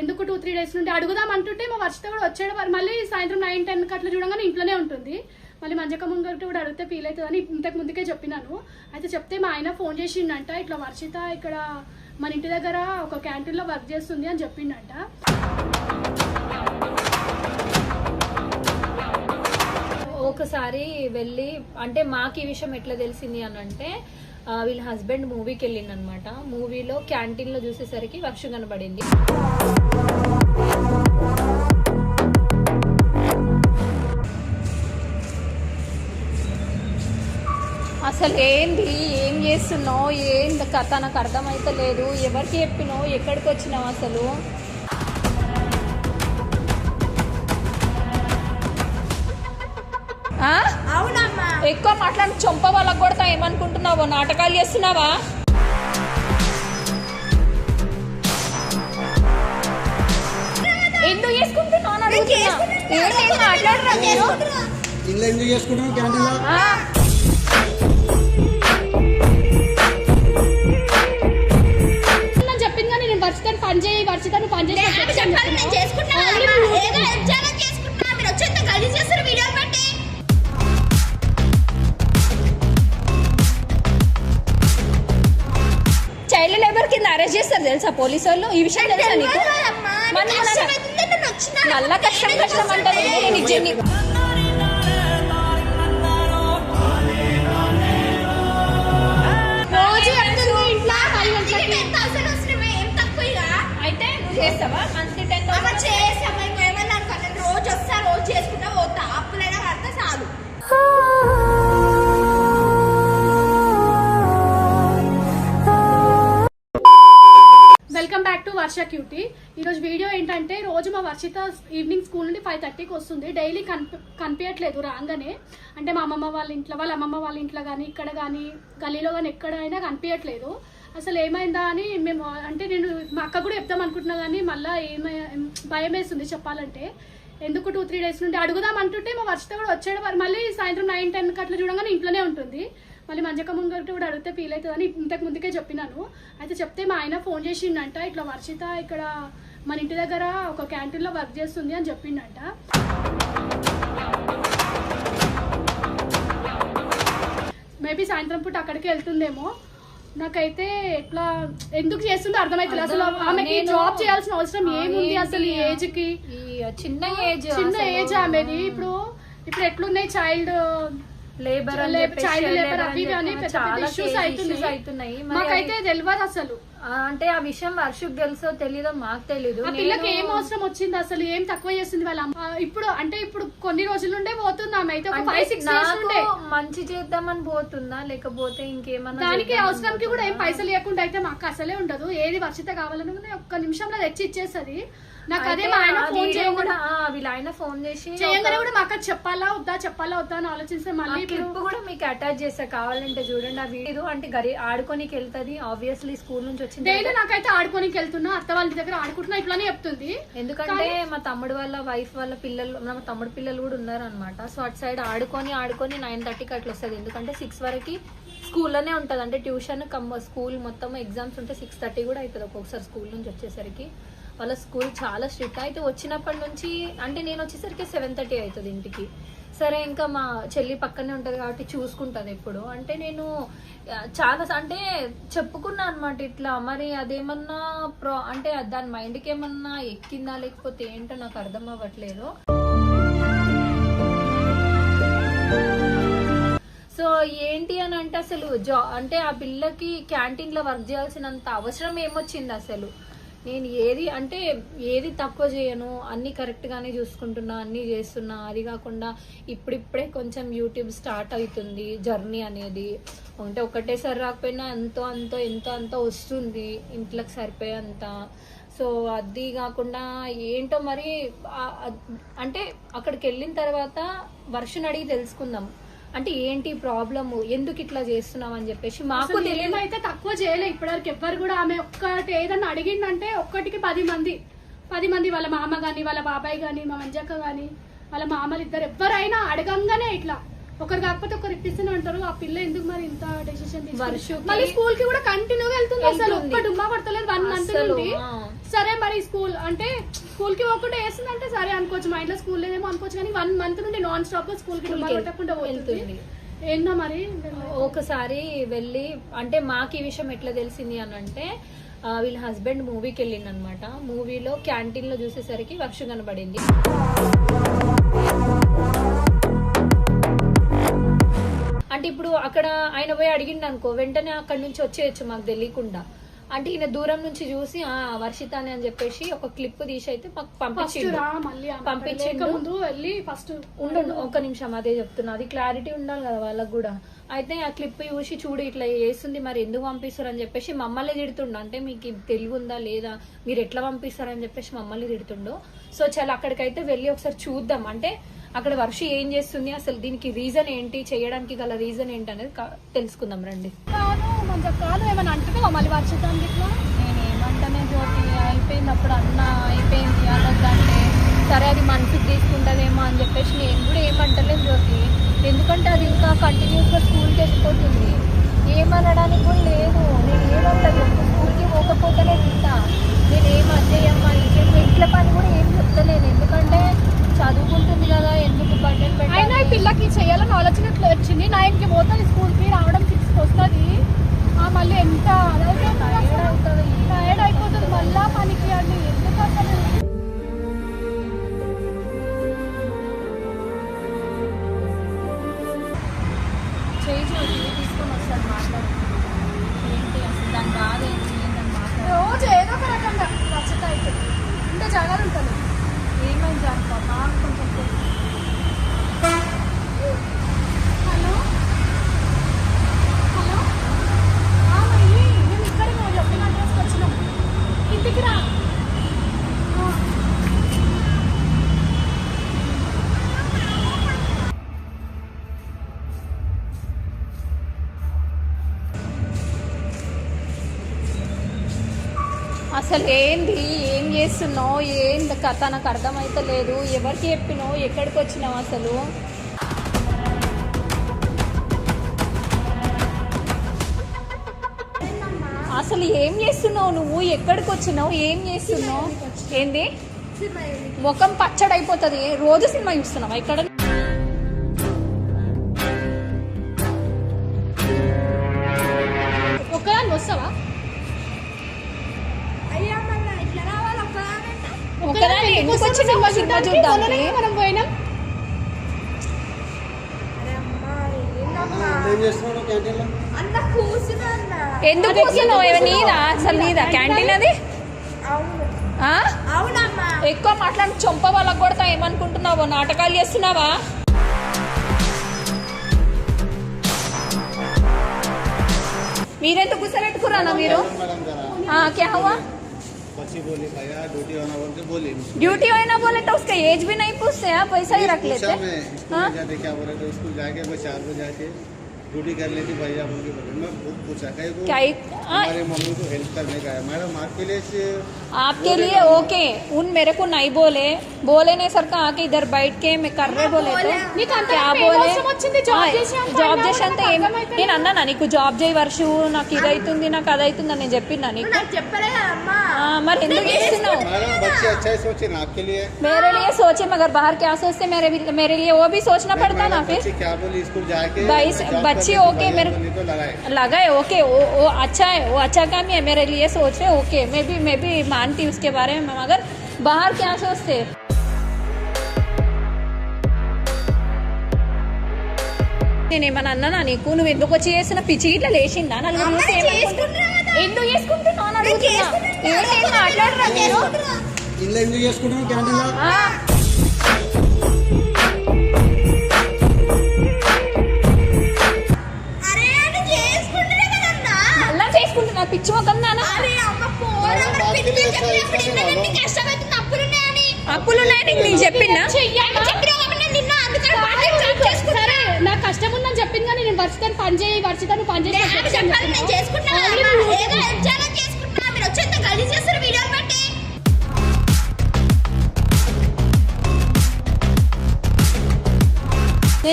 ఎందుకు two three days నుండి అడుగుదాం అంటుంటే మా వర్షిత కూడా వచ్చాడు. మరి మళ్ళీ సాయంత్రం నైన్ టెన్ అట్లా చూడగానే ఇంట్లోనే ఉంటుంది. మళ్ళీ మంజక ముంగట కూడా అడిగితే ఫీల్ అవుతుందని ఇంతకు ముందుకే చెప్పినాను. అయితే చెప్తే మా ఆయన ఫోన్ చేసిండంట ఇట్లా వర్షిత ఇక్కడ మన ఇంటి దగ్గర ఒక క్యాంటీన్లో వర్క్ చేస్తుంది అని చెప్పిండంట. ఒకసారి వెళ్ళి అంటే మాకు ఈ విషయం ఎట్లా తెలిసింది అని అంటే వీళ్ళ హస్బెండ్ మూవీకి వెళ్ళింది అనమాట మూవీలో క్యాంటీన్లో చూసేసరికి వర్షం కనబడింది. అసలు ఏంది? ఏం చేస్తున్నావు? ఏంది? కథ? నాకు అర్థమైతే లేదు ఎవరికి చెప్పినావు? ఎక్కడికి వచ్చినావు అసలు? ఎక్కువ మాట్లాడి చొంప వాళ్ళకి కొడతా ఏమనుకుంటున్నావు? నాటకాలు చేస్తున్నావా? ఎందుకు చేసుకుంటున్నావు అని అడుగుతున్నా. ఏంటి ఏం మాట్లాడరా మీరు? ఇంట్లో ఎందుకు చేసుకుంటున్నావు? క్యాంటీన్లో ఆ? నేను చెప్పింది కానీ నేను వర్షితను పని చేయి వర్షితను పని చేసి నేను చేసుకుంటున్నా. ఏదో పోలీసు వాళ్ళు ఈ విషయం తెలుసా నీకు తెలియదు కదమ్మా. మరి నీకు బ్యాక్ టు వర్ష క్యూటీ ఈరోజు వీడియో ఏంటంటే రోజు మా వర్షిత ఈవినింగ్ స్కూల్ నుండి ఫైవ్ థర్టీకి వస్తుంది. డైలీ కనిపించట్లేదు రాగానే. అంటే మా అమ్మమ్మ వాళ్ళ ఇంట్లో వాళ్ళ అమ్మమ్మ వాళ్ళ ఇంట్లో కానీ ఇక్కడ కానీ గలీలో కానీ ఎక్కడైనా కనిపించట్లేదు అసలు ఏమైందా అని మేము అంటే నేను మా అక్క కూడా చెప్దాం అనుకుంటున్నా కానీ మళ్ళీ ఏమై భయం వేస్తుంది చెప్పాలంటే. ఎందుకు టూ త్రీ డేస్ నుండి అడుగుదాం అంటుంటే మా వర్షిత కూడా వచ్చాడు. మరి మళ్ళీ సాయంత్రం నైన్ టెన్కి అట్లా చూడగానే ఇంట్లోనే ఉంటుంది. మళ్ళీ మంజక ముంగట కూడా అడిగితే ఫీల్ అవుతుందని ఇంతకు ముందుకే చెప్పినాను. అయితే చెప్తే మా ఆయన ఫోన్ చేసిండంట ఇట్లా వర్షిత ఇక్కడ మన ఇంటి దగ్గర ఒక క్యాంటీన్లో వర్క్ చేస్తుంది అని చెప్పిండంట. మేబీ సాయంత్రం పూట అక్కడికి వెళ్తుందేమో. నాకైతే ఎట్లా ఎందుకు చేస్తుందో అర్థమైతే అసలు ఆమెకి జాబ్ చేయాల్సిన అవసరం ఏముంది? అసలు ఈ ఏజ్కి చిన్న ఏజ్ చిన్న ఏజ్ ఆమెది. ఇప్పుడు ఇప్పుడు ఎట్లున్నాయి చైల్డ్ లేబర్ చైల్డ్ లేబర్ అవి ఇవి అని పెద్ద ఇష్యూస్ అవుతున్నాయి. మాకైతే తెలియదు అసలు. అంటే ఆ విషయం వర్షకు తెలుసో తెలీదో మాకు తెలీదు. ఆ పిల్లకి ఏం అవసరం వచ్చింది అసలు? ఏం తక్కువ చేసింది వాళ్ళ అమ్మ? ఆ, ఇప్పుడు అంటే ఇప్పుడు కొన్ని రోజుల నుండే పోతుంది ఆమె? అయితే ఒక అంటే ఫైవ్ సిక్స్ డేస్ నాకు నుండే. మంచి చేద్దామని పోతుందా? లేకపోతే ఇంకేమన్నా దానికి చేద్దామని అవసరానికి కూడా ఏం పోతుందా? పైసలు లేకుండా అయితే మాకు అసలే ఉండదు. ఏది వర్షిత కావాలని ఒక్క నిమిషంలో తెచ్చి ఇచ్చేస్తుంది. నాకు అదే అయితే మా ఆయన ఆ ఫోన్ వీడియో చేయకుండా కూడా ఆ, వీళ్ళ ఆయన ఫోన్ చేసి చేయంగానే కూడా మాకు చెప్పాలా వద్దా చెప్పాలా వద్దా అని ఆలోచిస్తే మళ్ళీ ఇప్పుడు క్లిప్ కూడా మీకు అటాచ్ చేస్తా. కావాలంటే చూడండి ఆ వీడియో అంటే గరి ఆడుకోనికి వెళ్తది. ఆబ్వియస్లీ స్కూల్ నుంచి వచ్చింది డైలీ నాకైతే ఆడుకోనికి వెళ్తున్నా అత్త వాళ్ళ దగ్గర ఆడుకుంటున్నా ఇట్లానే చెప్తుంది. ఎందుకంటే మా తమ్ముడు వాళ్ళ వైఫ్ వాళ్ళ పిల్లలు మా తమ్ముడు పిల్లలు కూడా ఉన్నారు అనమాట సో అటు సైడ్ ఆడుకొని ఆడుకొని నైన్ థర్టీకి అట్లా వస్తుంది. ఎందుకంటే సిక్స్ వరకు స్కూల్లోనే ఉంటుంది. అంటే ట్యూషన్ కమ్ స్కూల్ మొత్తం ఎగ్జామ్స్ ఉంటే సిక్స్ థర్టీ కూడా అవుతుంది ఒక్కొక్కసారి స్కూల్ నుంచి వచ్చేసరికి. వాళ్ళ స్కూల్ చాలా స్ట్రిక్ట్ అయితే వచ్చినప్పటి నుంచి అంటే నేను వచ్చేసరికి సెవెన్ థర్టీ అవుతుంది ఇంటికి. సరే ఇంకా మా చెల్లి పక్కనే ఉంటుంది కాబట్టి చూసుకుంటుంది ఎప్పుడు అంటే నేను చాలా అంటే చెప్పుకున్నా అనమాట ఇట్లా మరి అదేమన్నా ప్రో అంటే దాని మైండ్కి ఏమన్నా ఎక్కిందా లేకపోతే ఏంటో నాకు అర్థం అవ్వట్లేదు. సో ఏంటి అని అంటే అసలు జా అంటే ఆ పిల్లకి క్యాంటీన్లో వర్క్ చేయాల్సినంత అవసరం ఏమొచ్చింది అసలు? నేను ఏది అంటే ఏది తక్కువ చేయను అన్ని కరెక్ట్ గానే చూసుకుంటున్నా అన్ని చేస్తున్నా. అది కాకుండా ఇప్పుడిప్పుడే కొంచెం యూట్యూబ్ స్టార్ట్ అవుతుంది జర్నీ అనేది. అంటే ఒకటేసారి రాకపోయినా ఎంతో అంతో ఎంతో అంతో వస్తుంది ఇంట్లోకి సరిపోయేంత. సో అది కాకుండా ఏంటో మరి అంటే అక్కడికి వెళ్ళిన తర్వాత వర్షం అడిగి తెలుసుకుందాం. అంటే ఏంటి ప్రాబ్లము? ఎందుకు ఇట్లా చేస్తున్నాం అని చెప్పేసి మాకు అసలు తెలియదు ఏమైతే తక్కువ చేయలే ఇప్పటివరకు ఎవ్వరు కూడా ఆమె ఒక్కటి ఏదన్నా అడిగిందంటే ఒక్కటికి పది మంది. పది మంది వాళ్ళ మామ గాని వాళ్ళ బాబాయ్ గాని మా మంజక్క గాని వాళ్ళ మామలు ఇద్దరు ఎవరైనా అడగంగానే ఇట్లా. ఒకరు కాకపోతే ఒకరు ఇప్పిస్తూనే ఉంటారు. ఆ పిల్ల ఎందుకు మరి ఇంత డెసిషన్ మళ్ళీ స్కూల్కి కూడా కంటిన్యూగా వెళ్తుంది అసలు. వెళ్తుంది. ఒక్క డుమ్మా పడతలేదు. వన్ మంత్ నుండి. సరే మరి స్కూల్ అంటే స్కూల్కి పోకుండా వేస్తుందంటే సరే అనుకోవచ్చు. మా ఇంట్లో స్కూల్ లేదేమో అనుకోవచ్చు కానీ వన్ మంత్ నుండి నాన్ స్టాప్గా స్కూల్కి School కి డుమ్మా కొట్టకుండా వెళ్తుంది. ఏందా మరి? ఒకసారి వెళ్ళి అంటే మాకు ఈ విషయం ఎట్లా తెలిసింది అని అంటే వీళ్ళ హస్బెండ్ మూవీకి వెళ్ళింది అనమాట మూవీలో క్యాంటీన్లో చూసేసరికి వర్ష కనబడింది. అంటే ఇప్పుడు అక్కడ ఆయన పోయి అడిగిండు అనుకో వెంటనే అక్కడ నుంచి వచ్చేయచ్చు మాకు తెలియకుండా. అంటే ఈయన దూరం నుంచి చూసి ఆ వర్షిత అని చెప్పేసి ఒక క్లిప్ తీసి అయితే మాకు ఫస్ట్ పంపించిండు. ముందు వెళ్ళి ఫస్ట్ ఉండు ఉండు, ఒక్క నిమిషం అదే చెప్తున్నా. అది క్లారిటీ ఉండాలి కదా వాళ్ళకి కూడా. అయితే ఆ క్లిప్ చూసి చూడు ఇట్లా చేస్తుంది మరి ఎందుకు పంపిస్తారు అని చెప్పేసి మమ్మల్ని తిడుతుండు. అంటే మీకు తెలివి ఉందా లేదా మీరు ఎట్లా పంపిస్తారు అని చెప్పేసి మమ్మల్ని తిడుతుండు. సో చాలా అక్కడికైతే వెళ్ళి ఒకసారి చూద్దాం. అంటే అక్కడ వర్ష ఏం చేస్తుంది అసలు దీనికి రీజన్ ఏంటి చేయడానికి గల రీజన్ ఏంటి అనేది తెలుసుకుందాం రండి. కాదు మంచి కాదు ఏమైనా అంటున్నావా మళ్ళీ వర్షితానికి ఇట్లా? నేను ఏమంటానే జ్యోతి అయిపోయింది అప్పుడు అన్న అయిపోయింది అనొద్దంటే సరే అది మనసుకు తీసుకుంటుందేమో అని చెప్పేసి నేను కూడా ఏమంటలేదు జ్యోతి. ఎందుకంటే అది ఇంకా కంటిన్యూస్గా స్కూల్కి వెళ్ళిపోతుంది. ఏమనడానికి కూడా లేదు. నేను ఏమంటా చెప్పు స్కూల్కి పోకపోతేనే తింటా. నేను ఏం అద్దెయమ్మా ఇంకేం ఇంట్లో పని కూడా ఏం చెప్తలేను. ఎందుకంటే చదువుకుంటుంది కదా ఎందుకు బట్టలు అయినా ఈ పిల్లకి చేయాలని ఆలోచన వచ్చింది? నైన్కి పోతుంది స్కూల్కి రావడం సిక్స్కి వస్తుంది ఆ మళ్ళీ అసలు ఏంది? ఏం చేస్తున్నావు? ఏంది? కథ నాకు అర్థమైతే లేదు ఎవరికి చెప్పినావు? ఎక్కడికి వచ్చినావు అసలు? అసలు ఏం చేస్తున్నావు నువ్వు? ఎక్కడికి వచ్చినావు? ఏం చేస్తున్నావు? ఏంది? ముఖం పచ్చడైపోతుంది. రోజు సినిమా చూస్తున్నావా? ఇక్కడ కదా ఎందుకు వచ్చిందమ్మా సినిమా ఎందుకు కూర్చున్నావు? నీదా? అసలు నీదా? క్యాంటీన్ అది? ఎక్కువ మాట్లాడి చొంప వాళ్ళకు కొడతా ఏమనుకుంటున్నావో? నాటకాలు చేస్తున్నావా? మీరెందుకు కూర్చోబెట్టుకురానా మీరు? క్యా हाँ क्या हुआ बच्ची बोली भैया ड्यूटी होना बोल के बोली ड्यूटी होए ना बोले तो उसका एज भी नहीं पूछते हैं पैसा ही रख पूछा लेते मैं स्कूल हाँ? जाते क्या बोले तो स्कूल जाके मैं चार बजे जाके ड्यूटी कर लेती भैया बोल के बोले मैं बहुत पूछा कहीं को क्या एक- हाँ, हमारे मम्मी को हेल्प करने का है मैडम आपके लिए से- आपके लिए ओके उन मेरे को नहीं बोले बोले नहीं सर का आके इधर बैठ के मैं कर रहे बोले तो నీకు అంత क्या ఏం बोले అవసరం వచ్చింది? జాబ్ చేసి అంత జాబ్ అయినా చేసి కూడా అంత నాకు ఏం అర్థమైతలేదు. నేను అన్నానా నీకు జాబ్ చేయి వర్షు నాకు ఇది అవుతుంది నాకు అది అవుతుంది అని నేను చెప్పినా నువ్వు నీకు నాకు చెప్పలే కదమ్మా ఆ, మరి ఎందుకు చేస్తున్నావు मैडम बच्चे अच्छा ही सोचे ना आपके लिए मेरे लिए सोचे मगर बाहर क्या सोचते मेरे भी- मेरे लिए वो भी सोचना पड़ता ना मैडम, फिर बच्ची क्या बोली स्कूल जाके भाई, मैं जॉब बच्ची कर लेती, ओके, भैया मेरे- बोली तो लगाए लगाए ओके वो वो अच्छा है वो अच्छा काम ही है मेरे लिए सोच रहे ओके मैं भी मैं भी मानती हूँ उसके बारे में मगर बाहर क्या सोचते నేనేమన్నా అన్నానా నీకు నువ్వు ఎందుకు వచ్చి చేసిన పిచ్చి ఇట్లా లేచిందా నలుగురు ఎందుకు చేసుకుంటున్నావు అని అడుగుతున్నా ఏం మాట్లాడరా మీరు? ఎందుకు చేసుకుంటున్నావు? పిచ్చి నాన్న. అప్పులు ఉన్నాయని నీకు చెప్పిందా నాకు? కష్టం ఉందని చెప్పింది కానీ నేను వర్షితాన్ని పని చేయి వర్షితాన్ని పని చేసి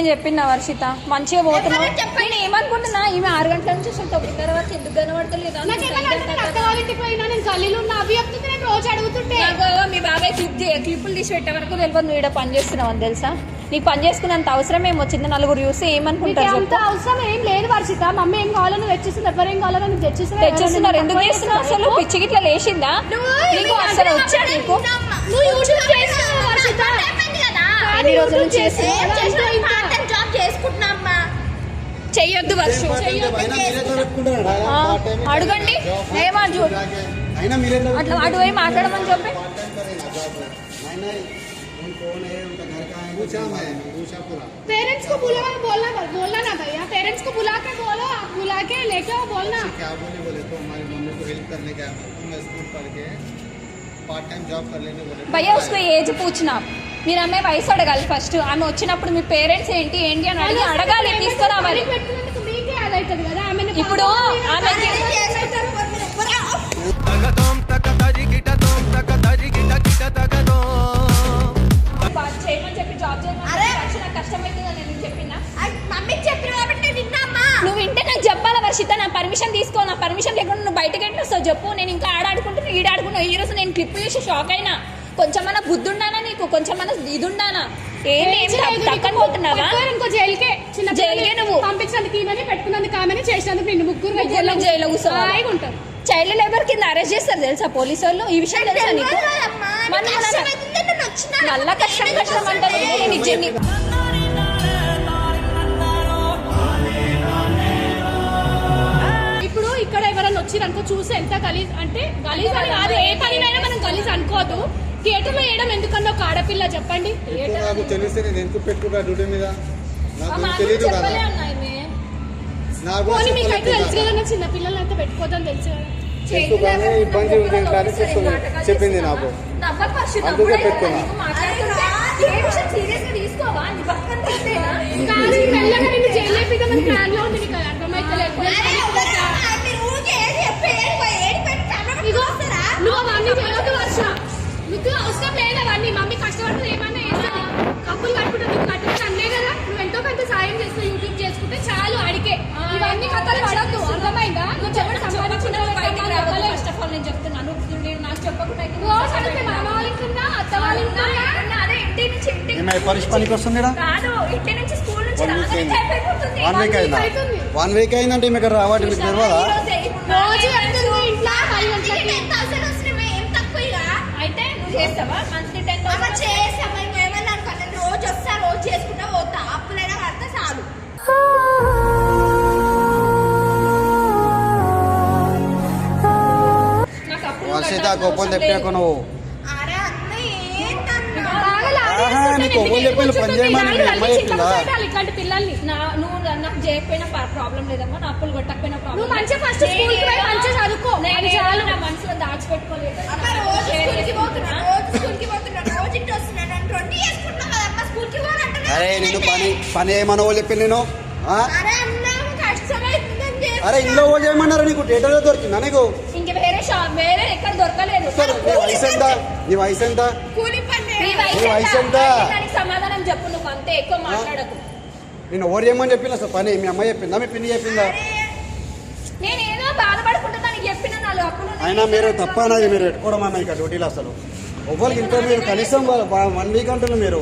నేను చెప్పిన వర్షిత? మంచిగా చెప్పండి. నేను ఏమనుకుంటున్నా? ఈమె ఆరు గంటల నుంచి అసలు తొమ్మిదిన్నర వరకు ఎందుకు కనబడతలేదు? మీ బాబాయ్ క్లిప్ క్లిప్పులు తీసి పెట్టే వరకు తెలియదు. నువ్వు ఇక్కడ పని చేస్తున్నావు అని తెలుసా? నీకు పని చేసుకున్నంత అవసరం ఏమొచ్చింది నలుగురు చూసి నీకు ఏమనుకుంటారు అంత? అవసరం ఏం లేదు వర్షిత. మమ్మీ ఏం కావాలో నువ్వు తెచ్చిస్తుంది ఎవరేం కావాలో నువ్వు తెచ్చిస్తుంది తెచ్చిస్తున్నారు ఎందుకు చేస్తున్నావు? అసలు పిచ్చి గిట్ల లేచిందా? నీకు అసలు వచ్చా నీకు? ఎన్ని రోజుల నుంచి చేస్తున్నావు? జాబ్ చేసుకుంటున్నామ్మా చెయ్యొద్దు వర్షం అయినా మీరే పెట్టుకుంటారా ఆ, అడగండి ఏమా చూడు అయినా మీరే అట్లా అటు పోయి మాట్లాడమని చెప్పి पार्ट टाइम करेगा जॉब नहीं नहीं उनको नहीं उनका घर का है पूछा मैं पूछा पूरा पेरेंट्स को बुला बोलना बोलना ना भैया पेरेंट्स को बुला के बोलो आप बुला के लेके आओ बोलना क्या बोले बोले तो हमारी मम्मी को हेल्प करने का मैं स्कूल पढ़ के पार्ट टाइम जॉब कर लेने बोले భయ్యా उसको ఏజ్ పూచినా మీరు ఆమె వయసు అడగాలి ఫస్ట్. ఆమె వచ్చినప్పుడు మీ పేరెంట్స్ ఏంటి? ఏంటి అని అడిగి అడగాలి తీసుకురావాలి. ఇప్పుడు పాపం ఆమెకి నువ్వు వింటే నాకు చెప్పాలా వర్షిత? నా పర్మిషన్ తీసుకో నా పర్మిషన్ లేకుండా నువ్వు బయటకి ఎట్లా వస్తావు చెప్పు. నేను ఇంకా ఆడ ఆడుకుంటున్నా ఈడ ఆడుకున్నా ఈ రోజు నేను క్లిప్ చేసి షాక్ అయినా. కొంచెమన్నా బుద్ధి ఉండానా నీకు. కొంచెమన్నా ఇది ఉండానా జైలుకే. నువ్వు. పంపించినందుకు ఈమెని పెట్టుకున్నందుకు ఆమెని చేసినందుకు నిన్ను ముగ్గురు ముగ్గురు జైల్లో కూర్చోవాలి. హాయిగా ఉంటారు. చైల్డ్ లేబర్ కింద అరెస్ట్ చేస్తారు తెలుసా పోలీసు వాళ్ళు? ఈ విషయం తెలుసా నీకు? కష్టం కష్టం అంటారు ఇక్కడ ఎవరైనా వచ్చిరనుకో చూసి ఎంత గలీజ్ అంటే గలీజ్ అని కాదు. ఏ పనినైనా మనం గలీజ్ అనుకోదు థియేటర్లో వేయడం ఎందుకన్నా ఒక ఆడపిల్ల చెప్పండి? ఇప్పుడు నాకు తెలిస్తే నేను ఎందుకు పెట్టుకుంటా డ్యూటీ మీద? నాకు మాకు తెలియదు కదా. చెప్పలే అన్న ఈమె. నాకు పోనీ మీకు అయితే చెప్పలేదు తెలుసు కదా. కదా. నా చిన్న పిల్లల్ని అయితే పెట్టుకోదని తెలుసు కదా. ఎందుకని ఇబ్బంది ఉంది ఇంట్లో అని చెప్తుంది చెప్పింది నాకు. అందుకే పెట్టుకున్నా. నువ్వు అవన్నీ వర్ష. నీకు అవసరం లేదు అవన్నీ మమ్మీ కష్టపడుతుంది ఏమన్నా కప్పులు కట్టుకుంటే నీకు కట్టుకుంటే అన్నే కదా? నువ్వు ఎంతో కొంత సాయం చేస్తూ యూట్యూబ్ చేసుకుంటే చాలు అడిగే. ఇవన్నీ కథలు పడద్దు. అర్థమైందా? నువ్వు చెప్పడం రావద్దు ఫస్ట్ ఆఫ్ ఆల్ నేను చెప్తున్నాను నేను నాకు చెప్పకుండా అయితే రోజు అడిగితే మామ వాళ్ళ ఇంట్లో అత్త వాళ్ళ ఇంట్లో ఉన్నా, అదే ఇంటి నుంచి ఇంటికి ఏమై పరీక్ష పనికి వస్తుంది కాదు ఇంటి నుంచి స్కూల్ నుంచి వన్ వీక్ అయింది. వన్ వీక్ అయిందంటే మీకు రావట్లేదు మీకు? తెలియదా? చేస్తావా? మంత్లీ టెన్ అమ్మ చేసా మేము ఏమన్నా అనుకో నేను రోజు వస్తా రోజు చేసుకుంటా పోతా. అప్పులైనా కడితే చాలు. నాకు అప్పుడు వర్షిత కోపం తెప్పాకు నువ్వు. నీకు ఎవరు చెప్పిండు పని. చేయమని? అమ్మాయి చెప్పిందా? ఇట్లాంటి పిల్లల్ని. నువ్వు నాకు చేయకపోయినా ప్రాబ్లం లేదమ్మా. నా అప్పులు కొట్టకపోయినా ప్రాబ్లం నువ్వు మంచిగా కి పోయి మంచిగా చదువుకో. నేను అది చాలు. నా మనసులో దాచిపెట్టుకోలేదు. అమ్మ రోజు స్కూల్కి పోతున్నా రోజు స్కూల్కి పోతున్నా రోజు ఇంటి వస్తున్నా నన్ను ట్వంటీ చేసుకుంటున్నా కదమ్మ స్కూల్కి పోనంటే అరే నిన్ను పని పని ఏమన్నా వాళ్ళు చెప్పి నేను? అరే అన్న కష్టమైతుందని. అరే ఇంట్లో వాళ్ళు ఏమన్నారు నీకు? డేటాలో దొరికిందా నీకు? ఇంక వేరే షాప్ వేరే ఎక్కడ దొరకలేదు. సరే, నీ వయసు ఎంత? నీ వయసు ఎంత? నీ. వయసు ఎంత? సమాధానం చెప్పు నువ్వు అంతే ఎక్కువ మాట్లాడకు. నేను ఎవరు చేయమని చెప్పిన అసలు పని మీ అమ్మాయి చెప్పిందా? మీ పిన్ని చెప్పిందా. అయినా మీరు తప్ప అన్నది మీరు పెట్టుకోవడం అన్న ఇక డ్యూటీలో అసలు. ఎవరికి ఇంట్లో మీరు కనీసం వన్ వీక్ అంటున్నారు మీరు.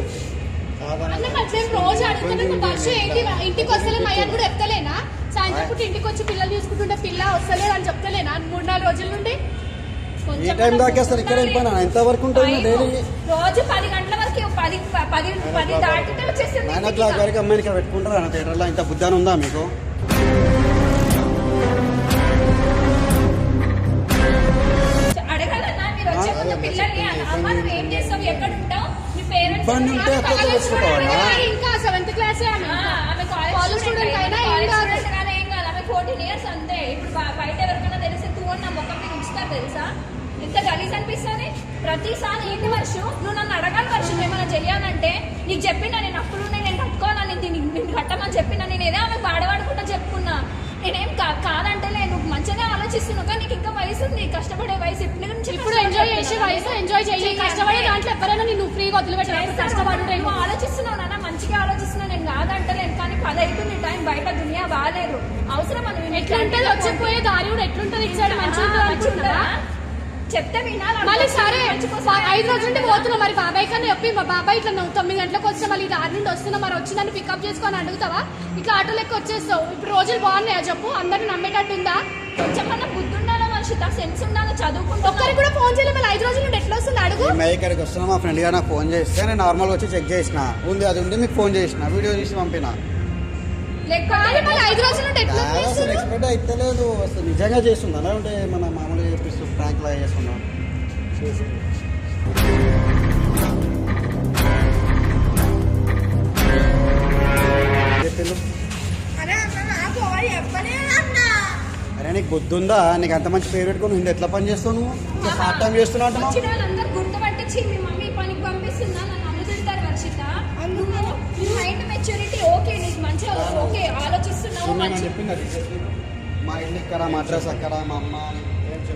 ఇంటికి వస్తలేదు అయ్యని కూడా చెప్తలేనా? సాయంత్రం పూట ఇంటికి వచ్చి పిల్లలు చూసుకుంటుంటే పిల్ల వస్తలేదు అని చెప్తలేనా? మూడు నాలుగు రోజుల నుండి? ఈ కొంచెం టైం దాకా అసలు ఇక్కడ వెళ్ళిపోయినా ఎంత వరకు ఉంటుంది డైలీ? రోజు పది గంటల వరకు పది పది పది దాటితే వచ్చేస్తుంది నైన్ ఓ క్లాక్ వరకు అమ్మాయిని ఇక్కడ పెట్టుకుంటారా? అన్న థియేటర్లో ఇంత బుద్ధాన్ని ఉందా మీకు? అడగాలన్నా మీరు వచ్చే ముందు పిల్లల్ని అమ్మ నువ్వు ఏం చేస్తావు? ఎక్కడ ఉంటావు మీ పేరెంట్స్ ఇబ్బంది ఉంటే అక్కడ తెలుసుకోవాలా ఇంకా సెవెంత్ క్లాస్ కాలేజ్ స్టూడెంట్ అయినా ఏం కాదు. ఏం ఫోర్టీన్ ఇయర్స్ అంతే. ఇప్పుడు బయట ఎవరికైనా తెలిసి తూ అని నా ముఖం మీద ఉంచుతారు తెలుసా? ఎంత గలీజ్ అనిపిస్తుంది? ప్రతిసారి ఏంటి వర్షం? నువ్వు నన్ను అడగాలి వర్షం ఏమైనా చెయ్యాలంటే నీకు చెప్పినా నేను అప్పులు ఉన్నాయి నేను కట్టుకోవాలని దీన్ని నేను కట్టమని చెప్పినా? నేను ఏదో ఆమె బాడవాడుకుంటా చెప్పుకున్నా. నేనేం కా- కాదంటే నువ్వు మంచిగానే ఆలోచిస్తున్నావు కానీ నీకు ఇంకా వయసు ఉంది. కష్టపడే వయసు ఇప్పుడు నుంచి ఇప్పుడు ఎంజాయ్ చేసే వయసు ఎంజాయ్ చేయి కష్టపడే దాంట్లో ఎవరైనా నేను ఫ్రీ ఫ్రీగా వదిలిపెట్టారు కష్టపడు నువ్వు ఆలోచిస్తున్నావు నాన్న మంచిగా ఆలోచిస్తున్నా నేను కాదంటలేను కానీ పది అవుతుంది టైం. బయట దునియా బాగాలేదు అవసరం అని ఎట్లుంటది? వచ్చిపోయే దారి కూడా ఎట్లుంటది? ఇచ్చాడు మంచిగా? చెప్తే వినాలి మళ్ళీ సరే ఐదు రోజుల నుండి పోతున్నా మరి బాబాయ్ కన్నా చెప్పి మా బాబాయ్ ఇట్లా నువ్వు తొమ్మిది గంటలకు వస్తే మళ్ళీ దారి నుండి వస్తున్నా మరి వచ్చి నన్ను పికప్ చేసుకొని అడుగుతావా? ఇట్లా ఆటో లెక్క వచ్చేస్తావు. ఇప్పుడు రోజులు బాగున్నాయా చెప్పు? అందరిని నమ్మేటట్టు ఉందా కొంచెమన్నా బుద్ధి ఉండాలి మనిషి సెన్స్ ఉండాలి? చదువుకుంటా ఒక్కరికి కూడా ఫోన్ చేయలేదు. మళ్ళీ ఐదు రోజుల నుండి ఎట్లా వస్తుంది అడుగు. మేము ఇక్కడికి వస్తున్నా మా ఫ్రెండ్ గారు నాకు ఫోన్ చేస్తే నేను నార్మల్గా వచ్చి చెక్ చేసిన. ఉంది అది ఉంది మీకు ఫోన్ చేసిన. వీడియో తీసి పంపిన? ఎక్స్పెక్ట్ అయితలేదు. అసలు నిజంగా చేస్తుంది? అలా ఉంటే మన చేస్తున్నాం చెప్పిండు అరే నాకు బుద్ధి ఉందా నీకు అంత మంచి పేరు పెట్టుకుని హిందీ ఎట్లా పని చేస్తావు నువ్వు? పార్ట్ టైం చేస్తున్నావు అంటున్నావు? నువ్వు చెప్పింది మా ఇల్లు ఇక్కడ మా అడ్రస్ అక్కడ మా అమ్మ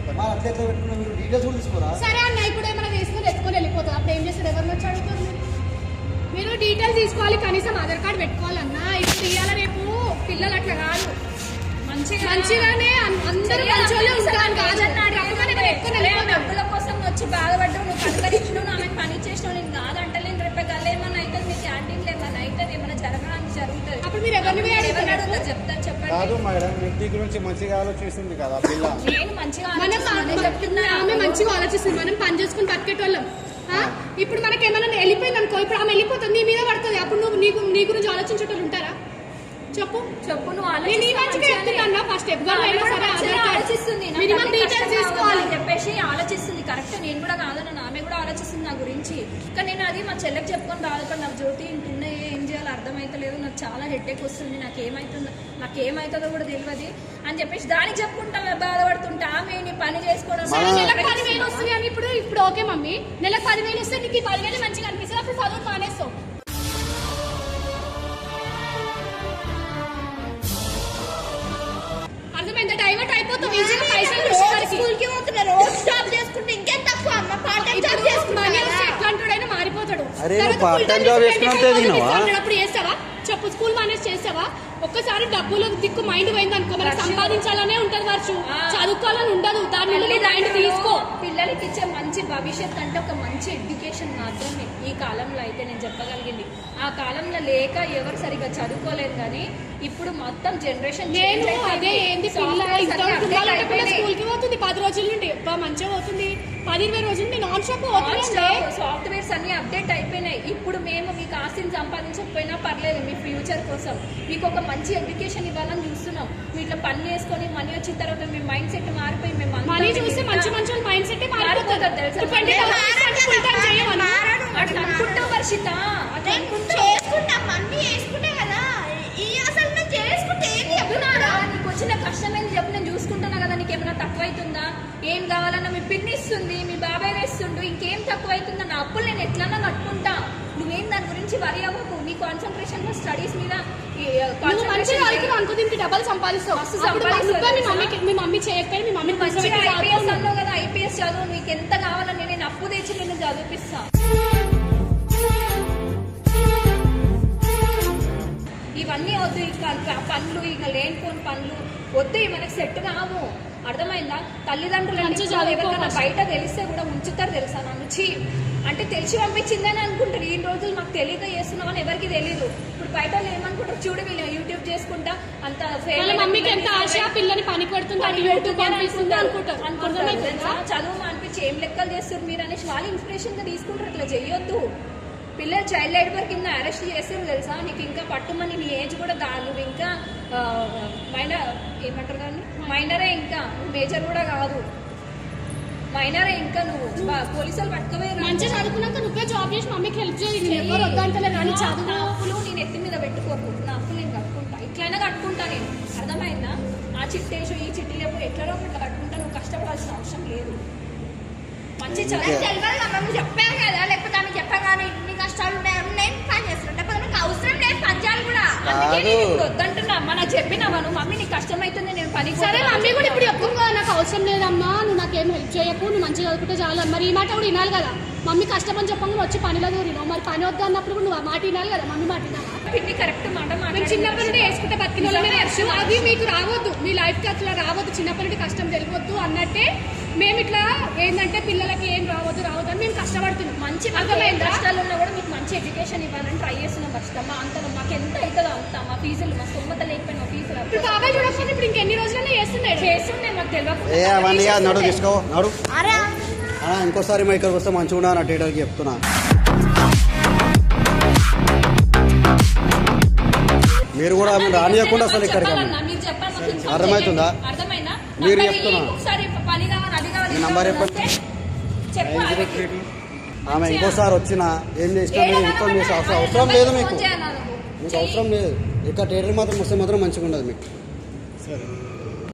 అని ఏం చెప్పారు మా అట్లా ఎట్లా పెట్టుకున్నా మీరు డీటెయిల్స్ కూడా తీసుకోరా? సరే అన్న ఇప్పుడు ఏమైనా తీసుకొని ఎత్తుకొని వెళ్ళిపోతుంది అప్పుడు ఏం చేస్తారు? ఎవరిని వచ్చి అడుగుతారు మీరు? మీరు డీటెయిల్స్ తీసుకోవాలి కనీసం ఆధార్ కార్డ్ పెట్టుకోవాలన్నా. ఇప్పుడు ఇవాళ రేపు పిల్లలు అట్లా కాదు. మంచిగా మంచిగానే అందరూ కాదు ఎత్తుకొని అరే, వెళ్ళిపోతాను డబ్బుల కోసం వచ్చి బాధపడ్డావు నువ్వు కనకరించినావు ఆమె పని చేసినావు నేను కాదంటలేను రేపు గల్ల ఏమన్నా అవుతుంది మీ క్యాంటీన్లో జరగడానికి జరుగుతుంది. అప్పుడు మీరు ఎవరిని పోయి ఎవరిని అడుగుతారు? చెప్తాను చెప్పండి. కాదు మేడం వ్యక్తి గురించి మంచిగా ఆలోచిస్తుంది కదా పిల్ల. నేను మంచిగా మనం చెప్తున్నా. ఆమె మంచిగా ఆలోచిస్తుంది మనం పని చేసుకుని బతికేటోళ్ళం. ఆ? ఇప్పుడు మనకి ఏమైనా వెళ్ళిపోయింది అనుకో ఇప్పుడు ఆమె వెళ్ళిపోతుంది నీ మీద పడుతుంది. అప్పుడు నువ్వు నీకు నీ గురించి ఆలోచించేటోళ్ళు ఉంటారా? చెప్పు. చెప్పు నువ్వు చెప్పేసి ఆలోచిస్తుంది. కరెక్ట్ నేను కూడా కాదన్న ఆమె కూడా ఆలోచిస్తుంది నా గురించి. కానీ నేను అది మా చెల్లెకి చెప్పుకొని బాధపడి నాకు జ్యోతి ఇంటున్నా ఏం చేయాలో అర్థమైతలేదు. నాకు చాలా హెడ్ఏక్ వస్తుంది నాకు ఏమైతుందో నాకు ఏమవుతుందో కూడా తెలియదు అని చెప్పేసి దానికి చెప్పుకుంటా బాధపడుతుంటా. ఆమె నీ పని చేసుకోవడం పదివేలు వస్తుంది అని ఇప్పుడు ఇప్పుడు ఓకే మమ్మీ. నెలకు పదివేలు వస్తే నీకు పదివేలు మంచిగా అనిపిస్తుంది. అప్పుడు చదువు మానేస్తావు. పైసలు. స్కూల్కి రోజు జాబ్ చేసుకుంటే ఇంకేం తక్కువ అమ్మ పార్ట్ టైం జాబ్ ఎట్లాంటోడైనా మారిపోతాడు అరే తర్వాత నువ్వు part full time time job చేసి చేసుకున్నావు 25,000 తినవా? ఇస్తాడు. అప్పుడు చేస్తావా చెప్పు స్కూల్ మానేసి చేస్తావా ఒక్కసారి డబ్బులు దిక్కు మైండ్ పోయింది అనుకో మనకి సంపాదించాలనే ఉంటది వర్షు. చదువుకోవాలని ఉండదు. దాని నుండి మైండ్ తీసుకో. పిల్లలకి ఇచ్చే మంచి భవిష్యత్ అంటే ఒక మంచి ఎడ్యుకేషన్ మాత్రమే. ఈ కాలంలో అయితే నేను చెప్పగలిగింది. ఆ కాలంలో లేక ఎవరు సరిగా చదువుకోలేదు కానీ ఇప్పుడు మొత్తం జనరేషన్ నేను అదే ఏంది స్కూల్కి పోతుంది పది రోజుల నుండి. మంచిగా పోతుంది. పది ఇరవై రోజుల నాన్ స్టాప్ పోతుంది సాఫ్ట్వేర్స్ అన్ని అప్డేట్ అయిపోయినాయి. ఇప్పుడు మేము మీకు ఆస్తిని సంపాదించకపోయినా పర్లేదు మీ ఫ్యూచర్ కోసం. మీకు ఒక మంచి ఎడ్యుకేషన్ ఇవ్వాలని చూస్తున్నాం. మీరు ఇట్లా పని చేసుకొని మనీ వచ్చిన తర్వాత మీ మైండ్ సెట్ మారిపోయి మేము మనీ చూస్తే మంచి మంచి మైండ్ సెట్ మారిపోతుంది. మారిపోతుంది తెలుసా? ట్వంటీ ఫుల్ టైం చేయమను. అట్లా అనుకుంటావు వర్షిత గురించి వరి అవ్వకు. నీ కాన్సన్ట్రేషన్ స్టడీస్ మీద నువ్వు మంచిగా చేయి. అనుకో అనుకో దీనికి డబ్బులు సంపాదిస్తావు. మస్తు అప్పుడు సంపాదిస్తావు నువ్వే మీ? మమ్మీకి మీ మమ్మీ చేయకపోయి మీ మమ్మీ మంచిగా ఐపీఎస్ అన్నావు కదా ఐపీఎస్ చదువు నీకు ఎంత కావాలని నేను అప్పు తెచ్చి నేను చదివిపిస్తా. ఇవన్నీ వద్దు ఇక పనులు ఇక లేనిపోని పనులు. వద్దు మనకి సెట్ కావు. అర్థమైందా? తల్లిదండ్రులు ఎవరికైనా. బయట తెలిస్తే కూడా ఉంచుతారు తెలుసా నన్ను? చీ అంటే తెలిసి పంపించిందని అనుకుంటారు. ఈ రోజులు మాకు తెలియక చేస్తున్నామని ఎవరికి తెలియదు ఇప్పుడు బయట ఏమనుకుంటారు? చూడు వీళ్ళు యూట్యూబ్ చేసుకుంటా అంత మమ్మీకి ఎంత ఆశ? పిల్లని పెడుతుంది పని యూట్యూబ్ పెడుతుంది అనుకుంటారు? చదువు మానిపించి ఏం లెక్కలు చేస్తారు మీరు అనేసి వాళ్ళు ఇన్స్పిరేషన్గా తీసుకుంటారు. అట్లా చెయ్యొద్దు పిల్లలు చైల్డ్ లేబర్ కింద అరెస్ట్ చేస్తారు తెలుసా? నీకు ఇంకా పట్టుమని నీ ఏజ్ కూడా దా నువ్వు ఇంకా మైనర్ ఏమంటారు దాన్ని? మైనరే ఇంకా మేజర్ కూడా కాదు. మైనరే ఇంకా నువ్వు. పోలీసులు పట్టుకోవేరు మంచిగా చదువుకున్నాక నువ్వే జాబ్ చేసి మమ్మీకి హెల్ప్ నేను ఎవరు కానీ నా అప్పులు నేను ఎత్తి మీద పెట్టుకోకు. నా అప్పులు నేను కట్టుకుంటా. ఇట్లయినా కట్టుకుంటా నేను. అర్థమైందా? ఆ చిట్టేసు ఈ చిట్టి లేపు ఎట్లనో ఇట్లా కట్టుకుంటా. నువ్వు కష్టపడాల్సిన అవసరం లేదు. మంచి చదువు. తెలియదు మమ్మీ చెప్పాను కదా. లేకపోతే ఆమె చెప్పగానే ఇన్ని కష్టాలు ఉన్నాయని నేను పని చేస్తుంటా కూడా. అందుకే నేను కాదు. ఇప్పుడు వద్దంటున్నా. అమ్మ నాకు చెప్పినావా? నువ్వు మమ్మీ నీకు కష్టమైతుంది నేను పనికి సరే పోతాను మమ్మీ కూడా ఇప్పుడు నాకు అవసరం లేదమ్మా. నువ్వు నాకేం హెల్ప్ చేయకు నువ్వు మంచిగా చదువుకుంటే చాలు. మరి ఈ మాట కూడా వినాలి కదా. మమ్మీ కష్టం అని చెప్పంగా వచ్చి పనిలో దూరినావు. మరి పని వద్దు అన్నప్పుడు కూడా నువ్వు ఆ మాట వినాలి కదా? మమ్మీ మాట వినాలా? పిన్ని కరెక్ట్ మాట మేము చిన్నప్పటి నుండి వేసుకుంటే బతికిన వాళ్ళమే అది మీకు రావద్దు. మీ లైఫ్కి అట్లా రావద్దు. చిన్నప్పటి నుండి కష్టం తెలియవద్దు అన్నట్టే మేము ఇట్లా ఏంటంటే పిల్లలకి ఏం రావద్దు రావద్దు అని మేము కష్టపడుతున్నాం. మంచి? అర్థమైందా? కష్టాలు ఉన్నా కూడా మీకు మంచి ఎడ్యుకేషన్ ఇవ్వాలని ట్రై చేస్తున్నాం ఫస్ట్. అంత మాకు ఎంత అవుతుందో అంత. మా ఫీజులు మా స్తోమత లేకపోయినా ఫీజులు ఇప్పుడు బాబాయ్ చూడకపోతే ఇప్పుడు ఇంకెన్ని రోజులైనా చేస్తున్నాడు. చేస్తుండే మాకు తెలియకుండా నడు తీసుకో నడు. ఆ, ఇంకోసారి మా ఇక్కడికి వస్తే మంచిగా ఉన్నా నా టీటర్కి చెప్తున్నా. మీరు కూడా ఆమెను రానియకుండా అసలు ఇక్కడికి inform అర్థమవుతుందా? మీరు చెప్తున్నా. మీ నంబర్ చెప్పండి. ఆమె ఇంకోసారి వచ్చినా ఏం చేసినా మీరు ఇన్ఫార్మ్ చేసే అవసరం అవసరం లేదు మీకు? మీకు అవసరం లేదు. ఇక్కడ టీటర్ మాత్రం వస్తే మాత్రం మంచిగా ఉండదు మీకు. సరే.